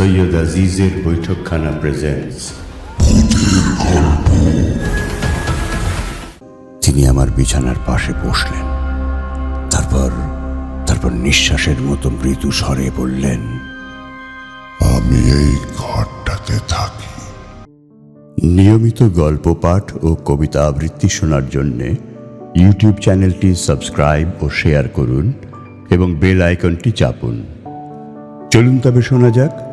সৈয়দ আজিজের বৈঠকখানা presents তিনি আমার বিছানার পাশে বসলেন। তারপর তারপর নিঃশ্বাসের মতো মৃদু স্বরে বললেন আমি এই ঘরটাতে থাকি। নিয়মিত গল্প পাঠ ও কবিতা আবৃত্তি শোনার জন্যে ইউটিউব চ্যানেলটি সাবস্ক্রাইব ও শেয়ার করুন এবং বেল আইকনটি চাপুন। চলুন তবে শোনা যাক।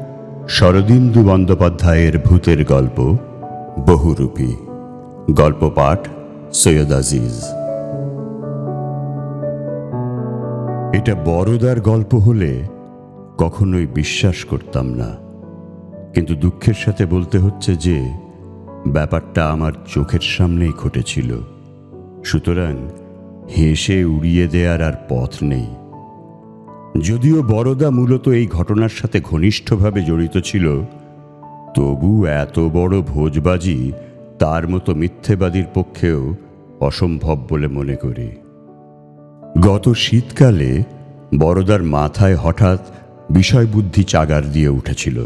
শরদিন্দু বন্দ্যোপাধ্যায়ের ভূতের গল্প, বহুরূপী। গল্প পাঠ, সৈয়দ আজিজ। এটা বড়দার গল্প হলে কখনোই বিশ্বাস করতাম না। কিন্তু দুঃখের সাথে বলতে হচ্ছে যে, ব্যাপারটা আমার চোখের সামনেই ঘটেছিল। সুতরাং হেসে উড়িয়ে দেওয়ার আর পথ নেই। যদিও বড়দা মূলত এই ঘটনার সাথে ঘনিষ্ঠভাবে জড়িত ছিল, তবু এত বড় ভোজবাজি তার মতো মিথ্যেবাদীর পক্ষেও অসম্ভব বলে মনে করি। গত শীতকালে বড়দার মাথায় হঠাৎ বিষয়বুদ্ধি চাগার দিয়ে উঠেছিল।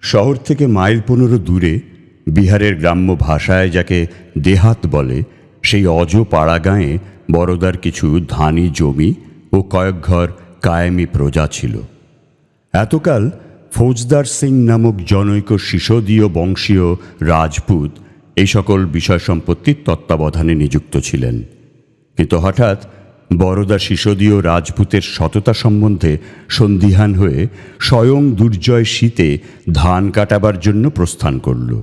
শহর থেকে মাইল পনেরো দূরে বিহারের গ্রাম্য ভাষায় যাকে দেহাত বলে, সেই অজ পাড়া গাঁয়ে বড়দার কিছু ধানি জমি ও কয়েক ঘর কায়েমি প্রজা ছিল। এতকাল ফৌজদার সিং নামক জনৈক শিশদীয় বংশীয় রাজপুত এই সকল বিষয় সম্পত্তির তত্ত্বাবধানে নিযুক্ত ছিলেন। কিন্তু হঠাৎ বড়দা শিশদীয় রাজপুতের সততা সম্বন্ধে সন্দিহান হয়ে স্বয়ং দুর্জয় শীতে ধান কাটাবার জন্য প্রস্থান করল।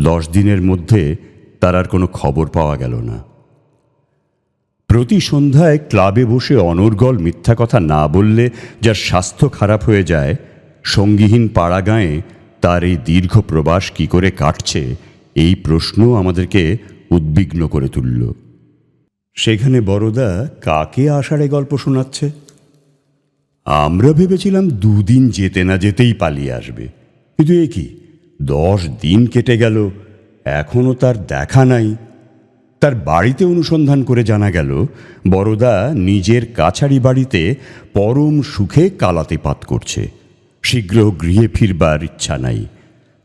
দশ দিনের মধ্যে তার আর কোনো খবর পাওয়া গেল না। প্রতি সন্ধ্যায় ক্লাবে বসে অনর্গল মিথ্যা কথা না বললে যার স্বাস্থ্য খারাপ হয়ে যায়, সঙ্গীহীন পাড়া গাঁয়ে তার এই দীর্ঘ প্রবাস কি করে কাটছে, এই প্রশ্ন আমাদেরকে উদ্বিগ্ন করে তুলল। সেখানে বড়দা কাকে আষাঢ়ে গল্প শোনাচ্ছে? আমরা ভেবেছিলাম দুদিন যেতে না যেতেই পালিয়ে আসবে, কিন্তু এ কি, দশ দিন কেটে গেল এখনও তার দেখা নাই। তার বাড়িতে অনুসন্ধান করে জানা গেল বড়দা নিজের কাছারি বাড়িতে পরম সুখে কালাতে পাত করছে। শীঘ্র গৃহে ফিরবার ইচ্ছা নাই।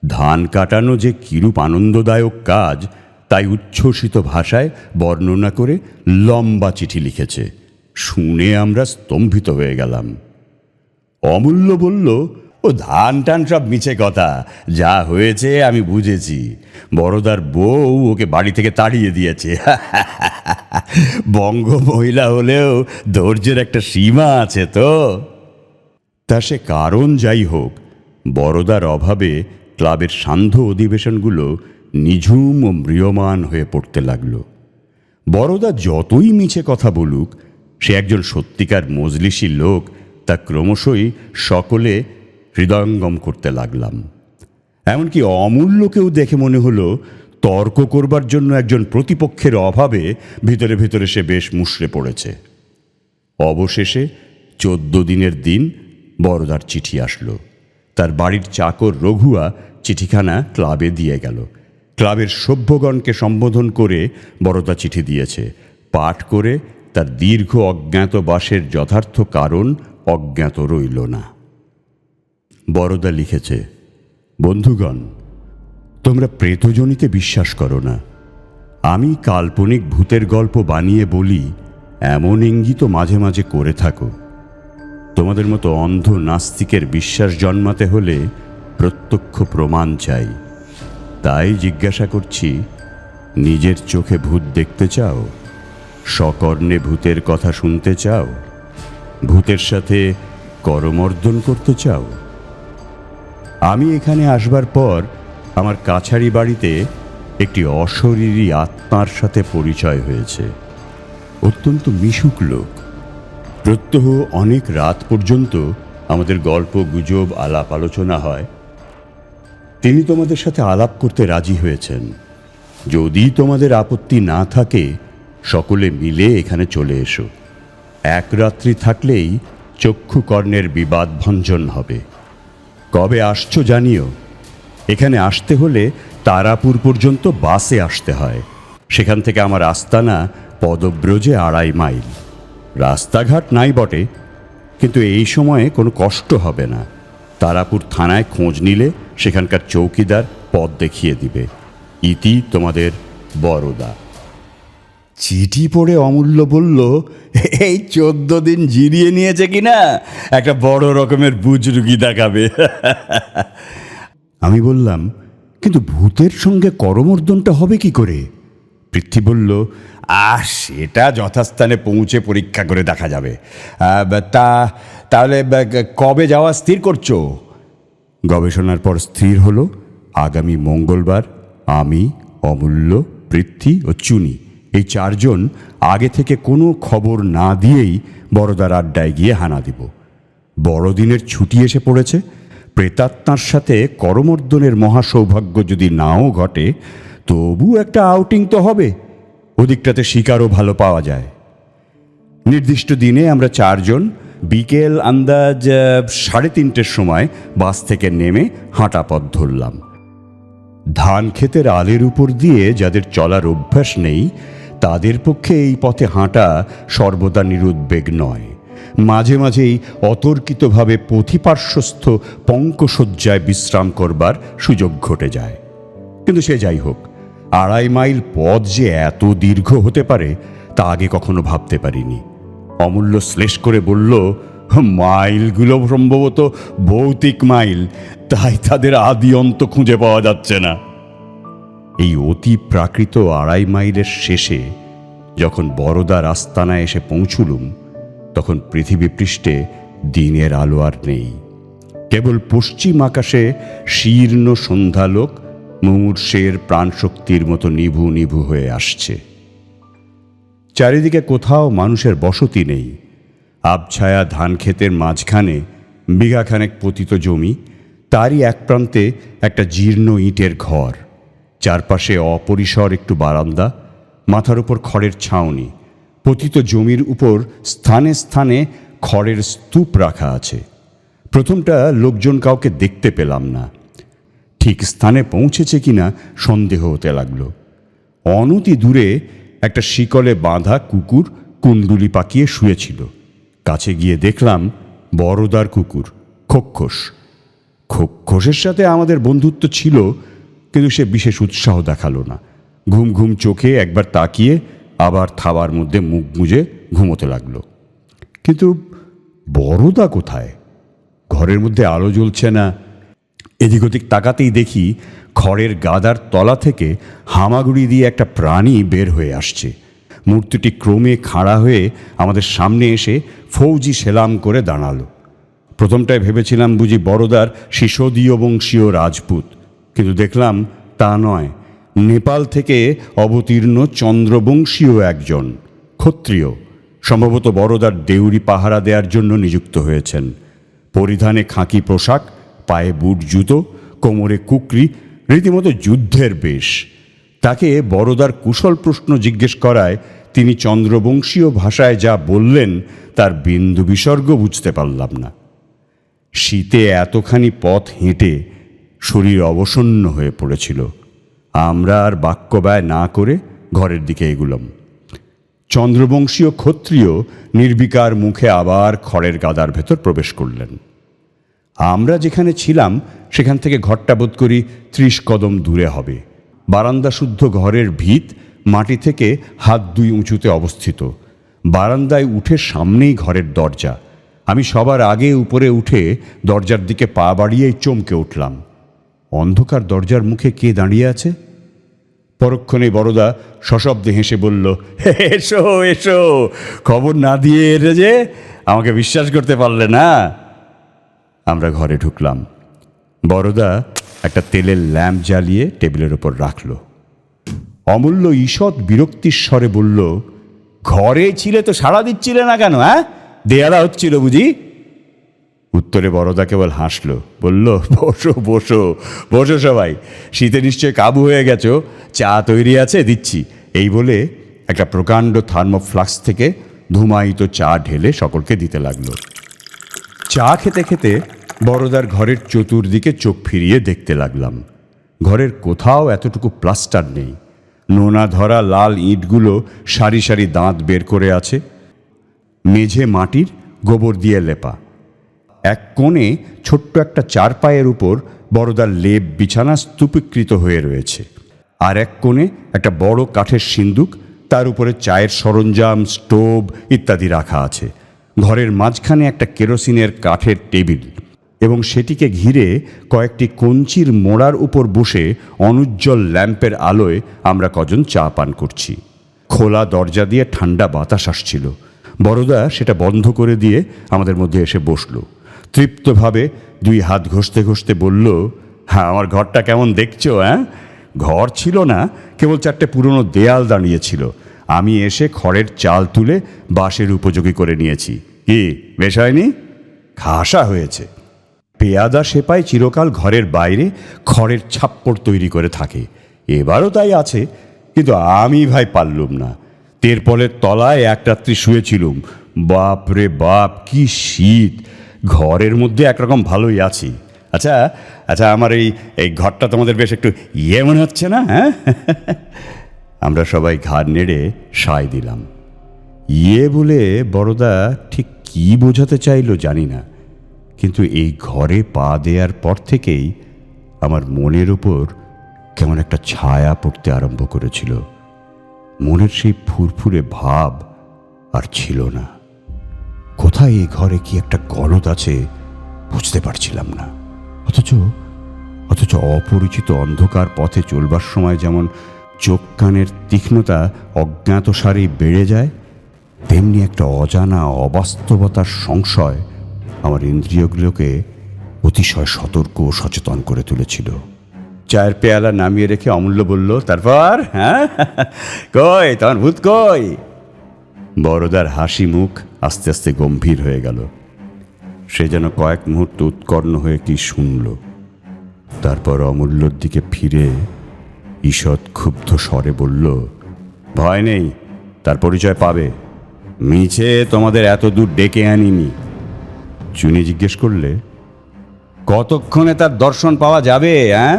ধান কাটানো যে কিরূপ আনন্দদায়ক কাজ, তাই উচ্ছ্বসিত ভাষায় বর্ণনা করে লম্বা চিঠি লিখেছে। শুনে আমরা স্তম্ভিত হয়ে গেলাম। অমূল্য বলল ও ধান টান সব মিছে কথা। যা হয়েছে আমি বুঝেছি। বড়দার বউ ওকে বাড়ি থেকে তাড়িয়ে দিয়েছে। বঙ্গ মহিলা হলেও ধৈর্যের একটা সীমা আছে তো। তা সে কারণ যাই হোক, বড়দার অভাবে ক্লাবের সান্ধ্য অধিবেশনগুলো নিঝুম ও ম্রিয়মান হয়ে পড়তে লাগল। বড়দা যতই মিছে কথা বলুক, সে একজন সত্যিকার মজলিসি লোক, তা ক্রমশই সকলে হৃদয়ঙ্গম করতে লাগলাম। এমনকি অমূল্যকেও দেখে মনে হলো, তর্ক করবার জন্য একজন প্রতিপক্ষের অভাবে ভিতরে ভিতরে সে বেশ মুষড়ে পড়েছে। অবশেষে চোদ্দ দিনের দিন বড়দার চিঠি আসলো। তার বাড়ির চাকর রঘুয়া চিঠিখানা ক্লাবে দিয়ে গেল। ক্লাবের সভ্যগণকে সম্বোধন করে বড়দা চিঠি দিয়েছে। পাঠ করে তার দীর্ঘ অজ্ঞাতবাসের যথার্থ কারণ অজ্ঞাত রইল না। বড়দা লিখেছে, বন্ধুগণ, তোমরা প্রেতজনিতে বিশ্বাস করো না। আমি কাল্পনিক ভূতের গল্প বানিয়ে বলি, এমন ইঙ্গিত মাঝে মাঝে করে থাকো। তোমাদের মতো অন্ধ নাস্তিকের বিশ্বাস জন্মাতে হলে প্রত্যক্ষ প্রমাণ চাই। তাই জিজ্ঞাসা করছি, নিজের চোখে ভূত দেখতে চাও? সকর্ণে ভূতের কথা শুনতে চাও? ভূতের সাথে করমর্দন করতে চাও? আমি এখানে আসবার পর আমার কাছারি বাড়িতে একটি অশরীরী আত্মার সাথে পরিচয় হয়েছে। অত্যন্ত মিশুক লোক। প্রত্যহ অনেক রাত পর্যন্ত আমাদের গল্প, গুজব, আলাপ আলোচনা হয়। তিনি তোমাদের সাথে আলাপ করতে রাজি হয়েছেন। যদি তোমাদের আপত্তি না থাকে, সকলে মিলে এখানে চলে এসো। এক রাত্রি থাকলেই চক্ষুকর্ণের বিবাদ ভঞ্জন হবে। কবে আসছো জানিও। এখানে আসতে হলে তারাপুর পর্যন্ত বাসে আসতে হয়। সেখান থেকে আমার আস্তানা পদব্রজে আড়াই মাইল। রাস্তাঘাট নাই বটে, কিন্তু এই সময়ে কোনো কষ্ট হবে না। তারাপুর থানায় খোঁজ নিলে সেখানকার চৌকিদার পদ দেখিয়ে দিবে। ইতি তোমাদের বড়দা চিঠি পড়ে অমূল্য বলল, এই চোদ্দ দিন জিরিয়ে নিয়েছে কিনা একটা বড় রকমের বুজরুগি দেখাবে। আমি বললাম, কিন্তু ভূতের সঙ্গে করমর্দনটা হবে কি করে? পৃথ্বী বলল, আহ, সেটা যথাস্থানে পৌঁছে পরীক্ষা করে দেখা যাবে। তা, তাহলে কবে যাওয়া স্থির করছ? গবেষণার পর স্থির হলো আগামী মঙ্গলবার আমি, অমূল্য, পৃথ্বী ও চুনি। এই চারজন আগে থেকে কোনো খবর না দিয়েই বড়দার আড্ডায় গিয়ে হানা দিব। বড়দিনের ছুটি এসে পড়েছে। প্রেতাত্মার সাথে করমর্দনের মহাসৌভাগ্য যদি নাও ঘটে, তবু একটা আউটিং তো হবে। ওদিকটাতে শিকারও ভালো পাওয়া যায়। নির্দিষ্ট দিনে আমরা চারজন বিকেল আন্দাজ সাড়ে তিনটের সময় বাস থেকে নেমে হাঁটা পথ ধরলাম। ধান ক্ষেতের আলের উপর দিয়ে যাদের চলার অভ্যাস নেই তাদের পক্ষে এই পথে হাঁটা সর্বদা নিরুদ্বেগ নয়। মাঝে মাঝেই অতর্কিতভাবে পথিপার্শ্বস্থ পঙ্কশয্যায় বিশ্রাম করবার সুযোগ ঘটে যায়। কিন্তু সে যাই হোক, আড়াই মাইল পথ যে এত দীর্ঘ হতে পারে, তা আগে কখনো ভাবতে পারিনি। অমূল্য শ্লেষ করে বলল, মাইলগুলো সম্ভবত ভৌতিক মাইল, তাই তাদের আদি অন্ত খুঁজে পাওয়া যাচ্ছে না। এই অতি প্রাকৃত আড়াই মাইলের শেষে যখন বড়দার আস্তানায় এসে পৌঁছুলুম, তখন পৃথিবী পৃষ্ঠে দিনের আলো আর নেই। কেবল পশ্চিম আকাশে শীর্ণ সন্ধ্যালোক মুমূর্ষের প্রাণশক্তির মতো নিভু নিভু হয়ে আসছে। চারিদিকে কোথাও মানুষের বসতি নেই। আবছায়া ধান ক্ষেতের মাঝখানে বিঘাখানেক পতিত জমি, তারই এক প্রান্তে একটা জীর্ণ ইটের ঘর। চারপাশে অপরিসর একটু বারান্দা, মাথার উপর খড়ের ছাউনি, পতিত জমির উপর স্থানে স্থানে খড়ের স্তূপ রাখা আছে। প্রথমটা লোকজন কাউকে দেখতে পেলাম না। ঠিক স্থানে পৌঁছেছে কিনা সন্দেহ হতে লাগল। অনতি দূরে একটা শিকলে বাঁধা কুকুর কুণ্ডুলি পাকিয়ে শুয়েছিল। কাছে গিয়ে দেখলাম বড়দার কুকুর খোক্ষস খোক্ষসের সাথে আমাদের বন্ধুত্ব ছিল কিন্তু সে বিশেষ উৎসাহ দেখাল না। ঘুম ঘুম চোখে একবার তাকিয়ে আবার থাবার মধ্যে মুখ গুঁজে ঘুমোতে লাগল। কিন্তু বড়দা কোথায়? ঘরের মধ্যে আলো জ্বলছে না। এদিক ওদিক তাকাতেই দেখি খড়ের গাদার তলা থেকে হামাগুড়ি দিয়ে একটা প্রাণী বের হয়ে আসছে। মূর্তিটি ক্রমে খাড়া হয়ে আমাদের সামনে এসে ফৌজি সেলাম করে দাঁড়াল। প্রথমটায় ভেবেছিলাম বুঝি বড়দার শিশোদীয় বংশীয় রাজপুত। কিন্তু দেখলাম তা নয়। নেপাল থেকে অবতীর্ণ চন্দ্রবংশীয় একজন, ক্ষত্রিয়। সম্ভবত বড়দার দেউরি পাহারা দেওয়ার জন্য নিযুক্ত হয়েছেন। পরিধানে খাঁকি পোশাক, পায়ে বুট জুতো, কোমরে কুকরি, রীতিমতো যুদ্ধের বেশ। তাকে বড়দার কুশল প্রশ্ন জিজ্ঞেস করায় তিনি চন্দ্রবংশীয় ভাষায় যা বললেন তার বিন্দু বিসর্গ বুঝতে পারলাম না। শীতে এতখানি পথ হেঁটে শরীর অবসন্ন হয়ে পড়েছিল। আমরা আর বাক্য ব্যয় না করে ঘরের দিকে এগুলাম। চন্দ্রবংশীয় ক্ষত্রিয় নির্বিকার মুখে আবার খড়ের গাদার ভেতর প্রবেশ করলেন। আমরা যেখানে ছিলাম, সেখান থেকে ঘরটা বোধ করি ত্রিশ কদম দূরে হবে। বারান্দা শুদ্ধ ঘরের ভিত মাটি থেকে হাত দুই উঁচুতে অবস্থিত। বারান্দায় উঠে সামনেই ঘরের দরজা। আমি সবার আগে উপরে উঠে দরজার দিকে পা বাড়িয়েই চমকে উঠলাম। অন্ধকার দরজার মুখে কে দাঁড়িয়ে আছে? পরক্ষণে বড়দা সশব্দে হেসে বলল এসো এসো। খবর না দিয়ে এলে যে আমাকে বিশ্বাস করতে পারলে না? আমরা ঘরে ঢুকলাম। বড়দা একটা তেলের ল্যাম্প জ্বালিয়ে টেবিলের ওপর রাখল। অমূল্য ঈষৎ বিরক্তির স্বরে বলল, ঘরে ছিলে তো সাড়া দিচ্ছিলে না কেন হ্যাঁ? দেয়ালা হচ্ছিল বুঝি? উত্তরে বড়দা কেবল হাসল। বলল, বসো বসো বসো সবাই। শীতে নিশ্চয় কাবু হয়ে গেছো? চা তৈরি আছে, দিচ্ছি। এই বলে একটা প্রকাণ্ড থার্মোফ্লাক্স থেকে ধুমায়িত চা ঢেলে সকলকে দিতে লাগল। চা খেতে খেতে বড়দার ঘরের চতুর্দিকে চোখ ফিরিয়ে দেখতে লাগলাম। ঘরের কোথাও এতটুকু প্লাস্টার নেই। নোনা ধরা লাল ইঁটগুলো সারি সারি দাঁত বের করে আছে। মেঝে মাটির গোবর দিয়ে লেপা। এক কোণে ছোট্ট একটা চারপায়ের উপর বড়দার লেপ বিছানা স্তূপীকৃত হয়ে রয়েছে। আর এক কোণে একটা বড় কাঠের সিন্দুক, তার উপরে চায়ের সরঞ্জাম, স্টোভ ইত্যাদি রাখা আছে। ঘরের মাঝখানে একটা কেরোসিনের কাঠের টেবিল এবং সেটিকে ঘিরে কয়েকটি কঞ্চির মোড়ার উপর বসে অনুজ্জ্বল ল্যাম্পের আলোয় আমরা কজন চা পান করছি। খোলা দরজা দিয়ে ঠান্ডা বাতাস আসছিল। বড়দা সেটা বন্ধ করে দিয়ে আমাদের মধ্যে এসে বসল। তৃপ্তভাবে দুই হাত ঘষতে ঘষতে বলল হ্যাঁ আমার ঘরটা কেমন দেখছ হ্যাঁ ঘর ছিল না, কেবল চারটে পুরনো দেয়াল দাঁড়িয়েছিল আমি এসে খড়ের চাল তুলে বাঁশের উপযোগী করে নিয়েছি। কি, বেশ হয়নি? খাসা হয়েছে। পেয়াদা সেপাই চিরকাল ঘরের বাইরে খড়ের ছাপ্পড় তৈরি করে থাকে। এবারও তাই আছে, কিন্তু আমি ভাই পারলুম না। তেরপলের তলায় এক রাত্রি শুয়েছিলুম। বাপ রে বাপ, কি শীত! ঘরের মধ্যে একরকম ভালোই আছি। আচ্ছা আচ্ছা আমার এই এই ঘরটা তোমাদের বেশ একটু ইয়ে মনে হচ্ছে না হ্যাঁ? আমরা সবাই ঘাড় নেড়ে সায় দিলাম। ইয়ে বলে বড়দা ঠিক কি বোঝাতে চাইলো জানি না, কিন্তু এই ঘরে পা দেওয়ার পর থেকেই আমার মনের উপর কেমন একটা ছায়া পড়তে আরম্ভ করেছিল। মনের সেই ফুরফুরে ভাব আর ছিল না। কোথায় এই ঘরে কি একটা গলদ আছে বুঝতে পারছিলাম না। অথচ অথচ অপরিচিত অন্ধকার পথে চলবার সময় যেমন চোখ কানের তীক্ষ্ণতা অজ্ঞাত সারেই বেড়ে যায়, তেমনি একটা অজানা অবাস্তবতার সংশয় আমার ইন্দ্রিয়গুলোকে অতিশয় সতর্ক ও সচেতন করে তুলেছিল। চায়ের পেয়ালা নামিয়ে রেখে অমূল্য বলল, তারপর হ্যাঁ? কই তোমার ভূত কই? বড়দার হাসি মুখ আস্তে আস্তে গম্ভীর হয়ে গেল। সে যেন কয়েক মুহূর্ত উৎকর্ণ হয়ে কি শুনল। তারপর অমূল্যর দিকে ফিরে ঈষৎ ক্ষুব্ধ স্বরে বলল, ভয় নেই, তার পরিচয় পাবে। মিছে তোমাদের এত দূর ডেকে আনিনি। চুনি জিজ্ঞেস করলে, কতক্ষণে তার দর্শন পাওয়া যাবে হ্যাঁ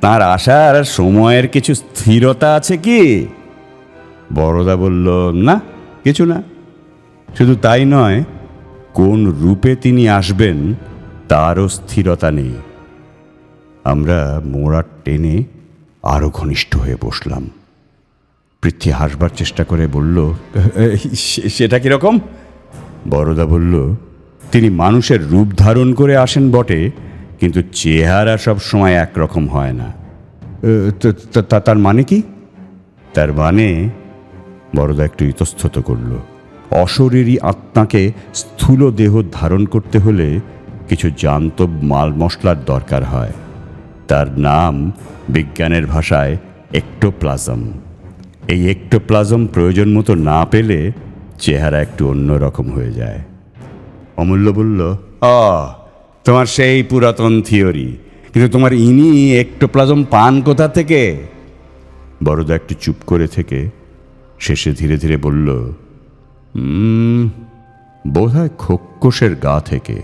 তার আসার সময়ের কিছু স্থিরতা আছে কি? বড়দা বলল, না, কিছু না। শুধু তাই নয়, কোন রূপে তিনি আসবেন, তারও স্থিরতা নেই। আমরা মোড়ার টেনে আরও ঘনিষ্ঠ হয়ে বসলাম। পৃথ্বী হাসবার চেষ্টা করে বলল "সে- সেটা কীরকম বড়দা বলল, তিনি মানুষের রূপ ধারণ করে আসেন বটে, কিন্তু চেহারা সব সময় একরকম হয় না। তার মানে কি? তার মানে বড়দা একটু ইতস্তত করল অশরীরী আত্মাকে স্থূল দেহ ধারণ করতে হলে কিছু জান্তব মাল মশলার দরকার হয়। তার নাম বিজ্ঞানের ভাষায় একটোপ্লাজম এই একটোপ্লাজম প্রয়োজন মতো না পেলে চেহারা একটু অন্যরকম হয়ে যায়। অমূল্য বলল অ তোমার সেই পুরাতন থিওরি, কিন্তু তোমার ইনি একটোপ্লাজম পান কোথা থেকে? বড়দা একটু চুপ করে থেকে শেষে ধীরে ধীরে বলল বোধ হয় খোক্কসের গা থেকে।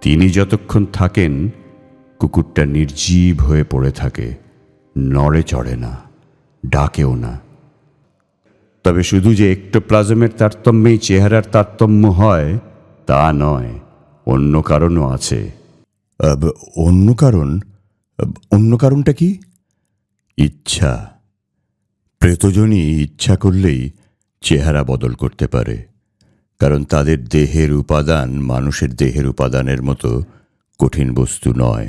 তিনি যতক্ষণ থাকেন কুকুরটা নির্জীব হয়ে পড়ে থাকে নড়ে চড়ে না ডাকেও না। তবে শুধু যে একটোপ্লাজমের তারতম্যেই চেহারার তারতম্য হয় তা নয় অন্য কারণও আছে। অন্য কারণ? অন্য কারণটা কি? ইচ্ছা। প্রেতজনই ইচ্ছা করলেই চেহারা বদল করতে পারে, কারণ তাদের দেহের উপাদান মানুষের দেহের উপাদানের মতো কঠিন বস্তু নয়।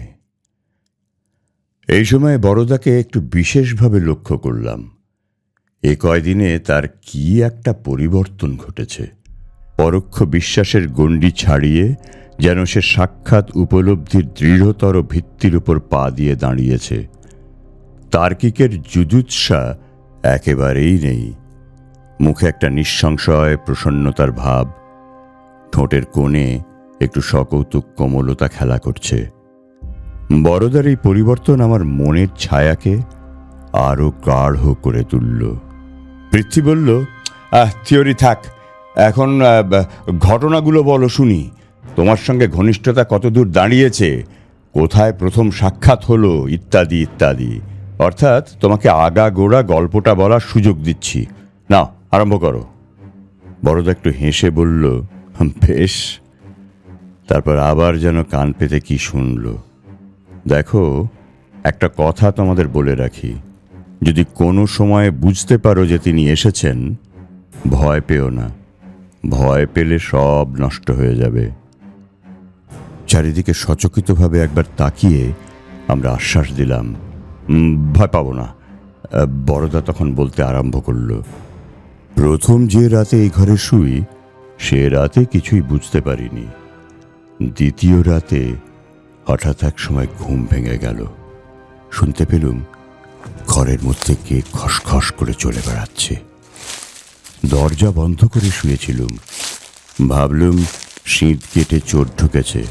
এই সময় বড়দাকে একটু বিশেষভাবে লক্ষ্য করলাম। এ কয়দিনে তার কি একটা পরিবর্তন ঘটেছে। পরোক্ষ বিশ্বাসের গণ্ডি ছাড়িয়ে যেন সে সাক্ষাৎ উপলব্ধির দৃঢ়তর ভিত্তির উপর পা দিয়ে দাঁড়িয়েছে। তার্কিকের জুজুৎসা একেবারেই নেই। মুখে একটা নিঃসংশয় প্রসন্নতার ভাব। ঠোঁটের কোণে একটু সকৌতুক কোমলতা খেলা করছে। বড়দার এই পরিবর্তন আমার মনের ছায়াকে আরও গাঢ় করে তুলল। পৃথ্বী বলল, আহ, থিওরি থাক। এখন ঘটনাগুলো বলো শুনি। তোমার সঙ্গে ঘনিষ্ঠতা কতদূর দাঁড়িয়েছে? কোথায় প্রথম সাক্ষাৎ হলো? ইত্যাদি ইত্যাদি। অর্থাৎ তোমাকে আগা গোড়া গল্পটা বলার সুযোগ দিচ্ছি। নাও আরম্ভ করো। বড়দা একটু হেসে বলল, বেশ। তারপর আবার যেন কান পেতে কি শুনল। দেখো, একটা কথা তোমাদের বলে রাখি। যদি কোনো সময় বুঝতে পারো যে তিনি এসেছেন, ভয় পেও না। ভয় পেলে সব নষ্ট হয়ে যাবে। চারিদিকে সচকিতভাবে একবার তাকিয়ে আমরা আশ্বাস দিলাম ভয় পাবো না। বড়দা তখন বলতে আরম্ভ করল প্রথম যে রাতে এই ঘরে শুই, সে রাতে কিছুই বুঝতে পারিনি। দ্বিতীয় রাতে হঠাৎ এক সময় ঘুম ভেঙে গেল। শুনতে পেলুম ঘরের মধ্যে কে খসখস করে চলে বেড়াচ্ছে। দরজা বন্ধ করে শুয়েছিলুম। ভাবলুম শীত কেটে চোর ঢুকেছে।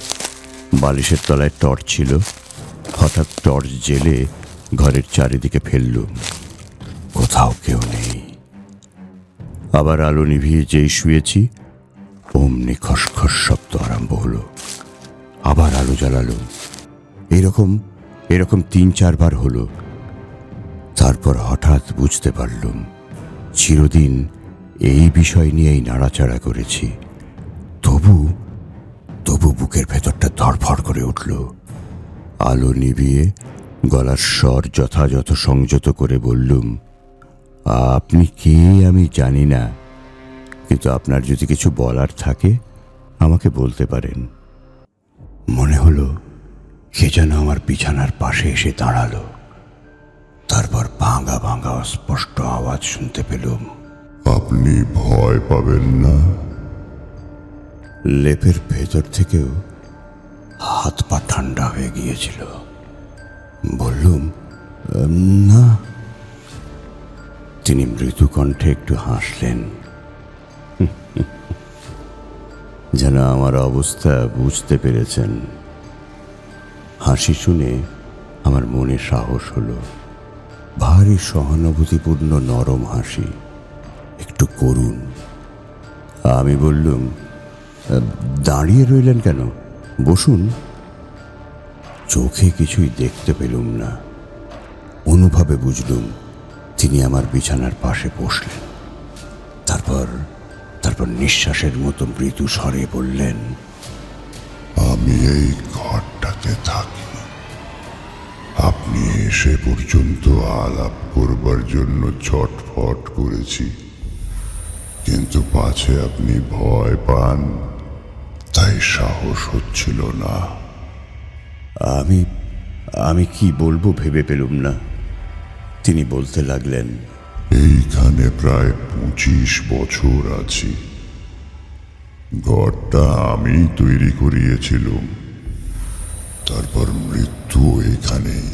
বালিশের তলায় টর্চ ছিল। হঠাৎ টর্চ জেলে ঘরের চারিদিকে ফেললুম। কোথাও কেউ নেই। আবার আলো নিভিয়ে যেই শুয়েছি, অমনি খসখস শব্দ আরম্ভ হলো। আবার আলো জ্বালালো। এরকম এরকম তিন চারবার হলো। তারপর হঠাৎ বুঝতে পারলুম, চিরদিন এই বিষয় নিয়েই নাড়াচাড়া করেছি। তবু তবু বুকের ভেতরটা ধড়ফড় করে উঠল। আলো নিভিয়ে গলার স্বর যথাযথ সংযত করে বললুম আপনি কে আমি জানি না। কিন্তু আপনার যদি কিছু বলার থাকে আমাকে বলতে পারেন। মনে হলো কে যেন আমার বিছানার পাশে এসে দাঁড়াল। তারপর ভাঙা ভাঙা স্পষ্ট আওয়াজ শুনতে পেলুম। আপনি ভয় পাবেন না। লেপের ভেতর থেকেও হাত পা ঠান্ডা হয়ে গিয়েছিল। বললুম না। তিনি মৃদু কণ্ঠে একটু হাসলেন। যেন আমার অবস্থা বুঝতে পেরেছেন। হাসি শুনে আমার মনে সাহস হলো। ভারী সহানুভূতিপূর্ণ নরম হাসি। একটু করুন। আমি বললুম, দাঁড়িয়ে রইলেন কেন? বসুন। চোখে কিছুই দেখতে পেলুম না। অনুভবে বুঝলুম তিনি আমার বিছানার পাশে বসলেন। তারপর তারপর নিঃশ্বাসের মতো মৃদু স্বরে বললেন আমি এই ঘরটাতে থাকি। আপনি এসে পর্যন্ত আলাপ করবার জন্য ছটফট করেছি। কিন্তু পাছে আপনি ভয় পান তাই সাহস হচ্ছিল না। আমি আমি কি বলব ভেবে পেলুম না। তিনি বলতে লাগলেন, এইখানে প্রায় পঁচিশ বছর আছি। ঘরটা আমি তৈরি করিয়েছিলাম। তারপর মৃত্যু এখানেই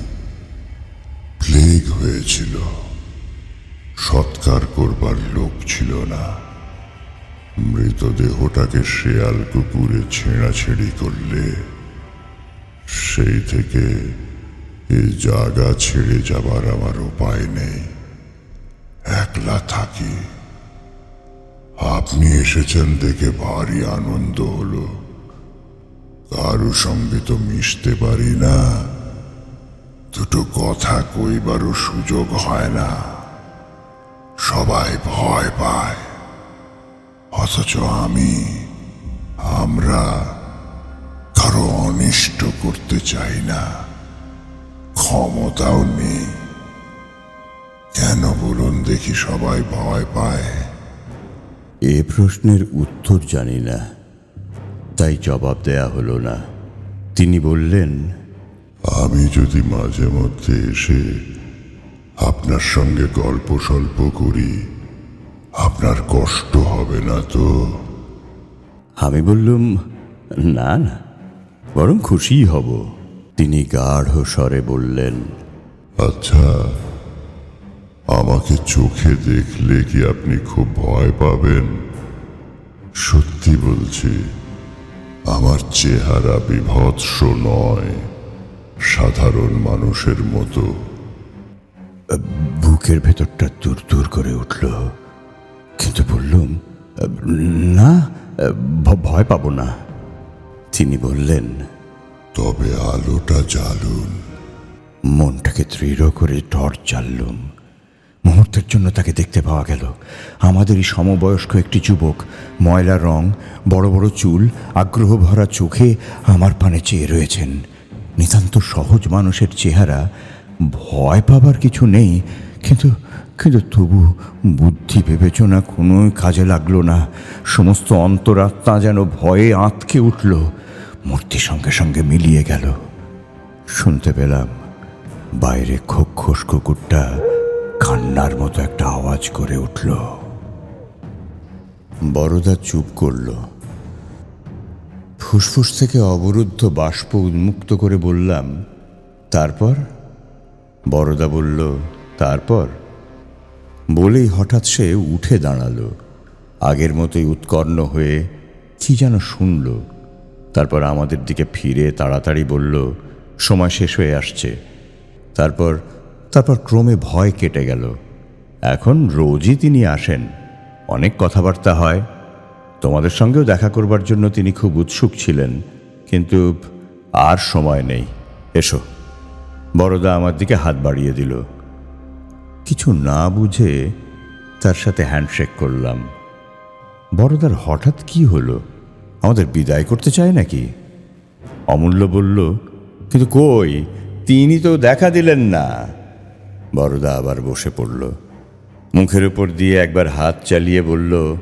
প্লেগ হয়েছিল। সৎকার করবার লোক ছিল না। মৃতদেহটাকে শেয়াল কুকুরে ছেঁড়াছেড়ি করলে সেই থেকে এ জায়গা ছেড়ে যাবার আমার উপায় নেই। একলা থাকি। আপনি এসেছেন দেখে ভারী আনন্দ হলো। কারও সঙ্গে তো মিশতে পারি না। দুটো কথা কইবারও সুযোগ হয় না। সবাই ভয় পায়। অথচ আমি, আমরা কারও অনিষ্ট করতে চাই না। ক্ষমতাও নেই। কেন বলুন দেখি সবাই ভয় পায়? এ প্রশ্নের উত্তর জানি না তাই জবাব দেয়া হলো না। তিনি বললেন আমি যদি মাঝে মধ্যে এসে আপনার সঙ্গে গল্প সল্প করি আপনার কষ্ট হবে না তো? আমি বললুম না না বরং খুশি হব। তিনি গাঢ় স্বরে বললেন আচ্ছা আমাকে চোখে দেখলে কি আপনি খুব ভয় পাবেন? সত্যি বলছি আমার চেহারা বিভৎস নয় সাধারণ মানুষের মতো। বুকের ভেতরটা দূর দূর করে উঠল কিন্তু বললুম না ভয় পাবো না। তিনি বললেন তবে আলোটা জ্বালুন। মনটাকে দৃঢ় করে টর্চ জ্বাললুম মুহূর্তের জন্য তাকে দেখতে পাওয়া গেল। আমাদেরই সমবয়স্ক একটি যুবক, ময়লা রং, বড় বড় চুল, আগ্রহ ভরা চোখে আমার পানে চেয়ে রয়েছেন। নিতান্ত সহজ মানুষের চেহারা, ভয় পাবার কিছু নেই, কিন্তু কিন্তু তবু বুদ্ধি বিবেচনা কোনোই কাজে লাগল না। সমস্ত অন্তরাত্মা যেন ভয়ে আঁতকে উঠল। মূর্তি সঙ্গে সঙ্গে মিলিয়ে গেল। শুনতে পেলাম বাইরে খোখোস কুকুরটা কান্নার মতো একটা আওয়াজ করে উঠল। বড়দা চুপ করল। ফুসফুস থেকে অবরুদ্ধ বাষ্প উন্মুক্ত করে বললাম, তারপর? বড়দা বলল, তারপর? বলেই হঠাৎ সে উঠে দাঁড়াল। আগের মতোই উৎকর্ণ হয়ে কি যেন শুনল। তারপর আমাদের দিকে ফিরে তাড়াতাড়ি বলল, সময় শেষ হয়ে আসছে। তারপর তারপর ক্রমে ভয় কেটে গেল। এখন রোজই তিনি আসেন। অনেক কথাবার্তা হয়। তোমাদের সঙ্গেও দেখা করবার জন্য তিনি খুব উৎসুক ছিলেন। কিন্তু আর সময় নেই। এসো। বড়দা আমার দিকে হাত বাড়িয়ে দিল। কিছু না বুঝে তার সাথে হ্যান্ডশেক করলাম। বড়দার হঠাৎ কি হলো? আমাদের বিদায় করতে চায় নাকি? অমূল্য বলল, কিন্তু কই? তিনি তো দেখা দিলেন না। বড়দা আবার বসে পড়ল। মুখের উপর দিয়ে একবার হাত চালিয়ে বলল,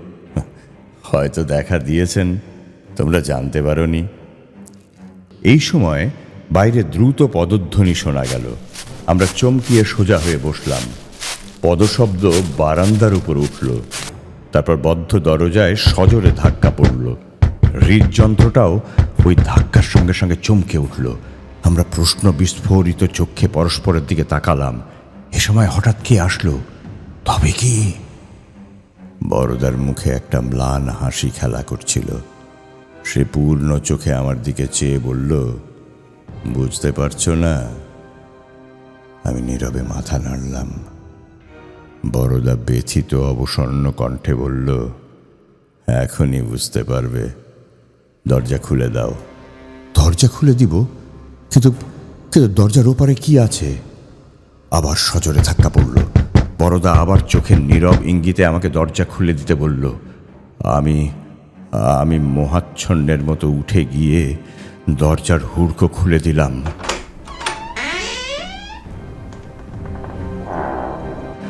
হয়তো দেখা দিয়েছেন, তোমরা জানতে পারোনি। এই সময় বাইরে দ্রুত পদধ্বনি শোনা গেল। আমরা চমকিয়ে সোজা হয়ে বসলাম। পদশব্দ বারান্দার উপর উঠল। তারপর বদ্ধ দরজায় সজোরে ধাক্কা পড়ল। হৃদযন্ত্রটাও ওই ধাক্কার সঙ্গে সঙ্গে চমকে উঠল। আমরা প্রশ্ন বিস্ফোরিত চোখে পরস্পরের দিকে তাকালাম। এ সময় হঠাৎ কে আসলো? তবে কি? বড়দার মুখে একটা ম্লান হাসি খেলা করছিল। সে পূর্ণ চোখে আমার দিকে চেয়ে বলল, বুঝতে পারছ না? আমি নীরবে মাথা নাড়লাম। বড়দা ব্যথিত অবসন্ন কণ্ঠে বলল, এখনই বুঝতে পারবে। দরজা খুলে দাও। দরজা খুলে দিব? কিন্তু কিন্তু দরজার ওপারে কি আছে? আবার সজরে ধাক্কা পড়ল। বড়দা আবার চোখের নীরব ইঙ্গিতে আমাকে দরজা খুলে দিতে বলল, আমি আমি মোহাচ্ছন্নের মতো উঠে গিয়ে দরজার হুড়কো খুলে দিলাম।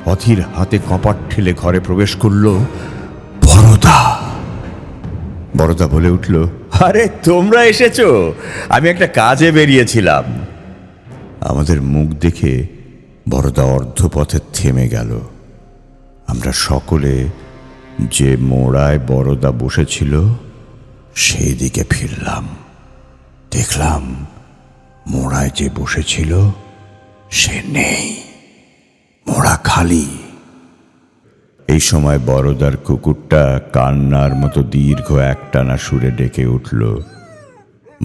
অধীর হাতে কপাট ঠেলে ঘরে প্রবেশ করল বড়দা বড়দা বলে উঠল, আরে, তোমরা এসেছ। আমি একটা কাজে বেরিয়েছিলাম। আমাদের মুখ দেখে বড়দা অর্ধপথে থেমে গেল। আমরা সকলে যে মোড়ায় বড়দা বসেছিল, সেই দিকে ফিরলাম। দেখলাম মোড়ায় যে বসেছিল, সে নেই। মোড়া খালি। এই সময় বড়দার কুকুরটা কান্নার মতো দীর্ঘ একটানা সুরে ডেকে উঠল।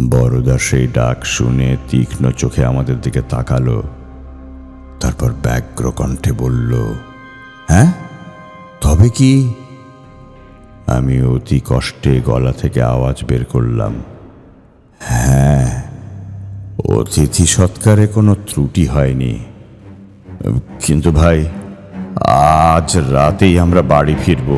বড়দা সেই ডাক শুনে তীক্ষ্ণ চোখে আমাদের দিকে তাকালো। তারপর ব্যগ্র কণ্ঠে বলল হ্যাঁ? তবে কি? আমি অতি কষ্টে গলা থেকে আওয়াজ বের করলাম হ্যাঁ অতিথি সৎকারে কোনো ত্রুটি হয়নি। কিন্তু ভাই আজ রাতেই আমরা বাড়ি ফিরবো